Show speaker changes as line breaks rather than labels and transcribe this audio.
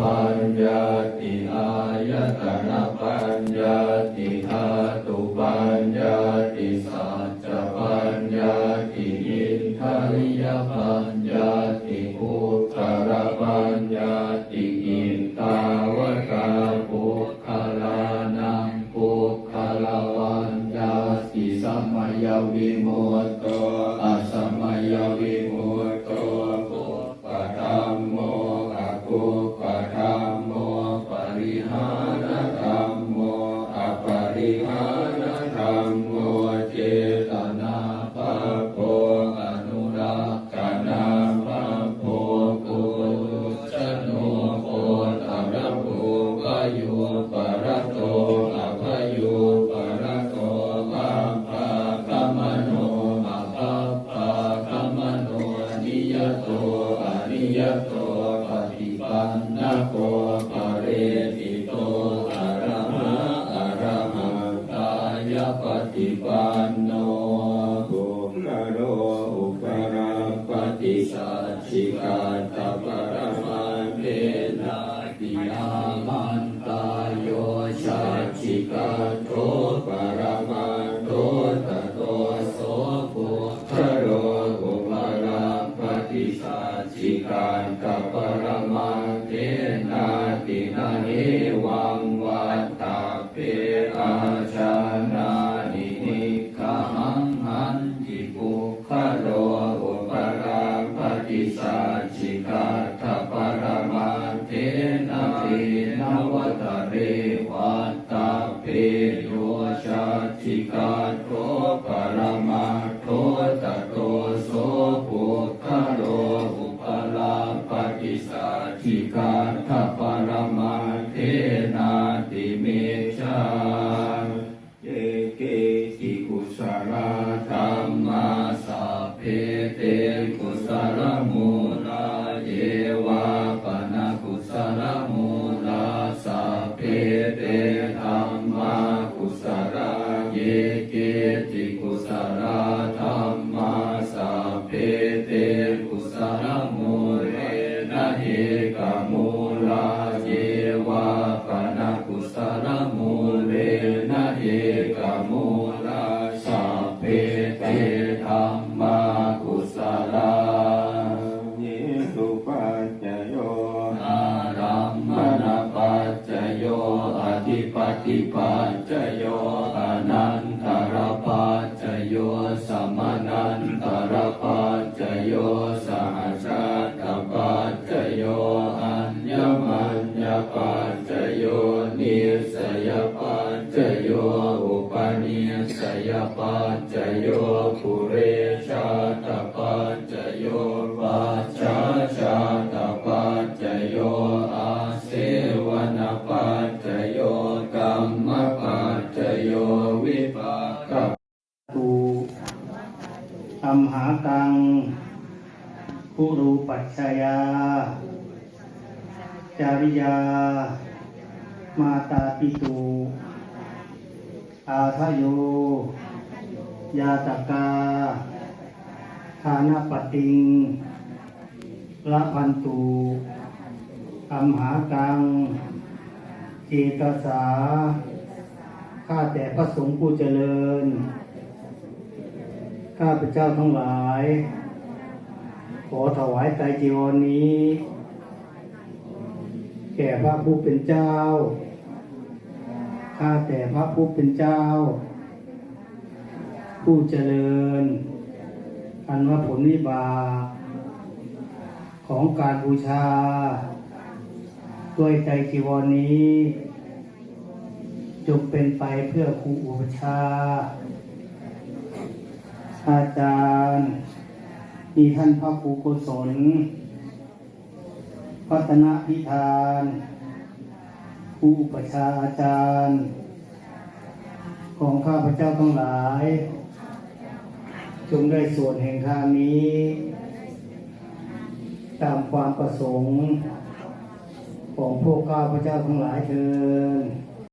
ปัญญาติอายตนะปัญญาติธาตุปัญญาติสัจจปัญญาติอินทริยปัญ ฏิปันโนภูมิโรอุปราปฏิสัจฉิกาตปรมาเปโยชัจฉิกาโตปรมาโทตโตโสปุคโรอุปราปฏิสัจิกาตปรมันเทนาติเมชาเยเกจิกุสลธรรมาสัพเพเตกุสลมูลาเยวาปนากุสลมู ตกุสลมูเรนะเอกมูลาเยวาปนากุสลมูเรนะเอกมูลาสัพเพเตธรรมากุสลา
เยสุปัจจโย
อารัมมณปัจจโยอธิปติปัจจ ปัจจโยนิสยปัจจโยอุปนิสยปัจจโยปุเรชาตปัจจโยปัจจาชาตปัจจโยอาเสวนปัจจโยกรรมปัจจโยวิปาก
ตูอัมหากังผู้รูปัชชยา จาริยา มาตาปิตูอาทโย ยาตกาทานปติงละพันตูอัมหากังเจตสา ข้าแต่พระสงฆ์ผู้เจริญ ข้าพเจ้าทั้งหลาย ขอถวายไตรจีวรนนี้ แก่พระผู้เป็นเจ้า ข้าแต่พระผู้เป็นเจ้า ผู้เจริญ อันว่าผลวิบากของการบูชา ด้วยใจจีวรนนี้ จงเป็นไปเพื่อครูอุปชา อาจารย์ มีท่านพระครูกุศล พัฒนาพิธานผู้ประชาอาจารย์ ของข้าพเจ้าทั้งหลาย จงได้ส่วนแห่งทางนี้ ตามความประสงค์ ของพวกข้าพเจ้าทั้งหลายเถิด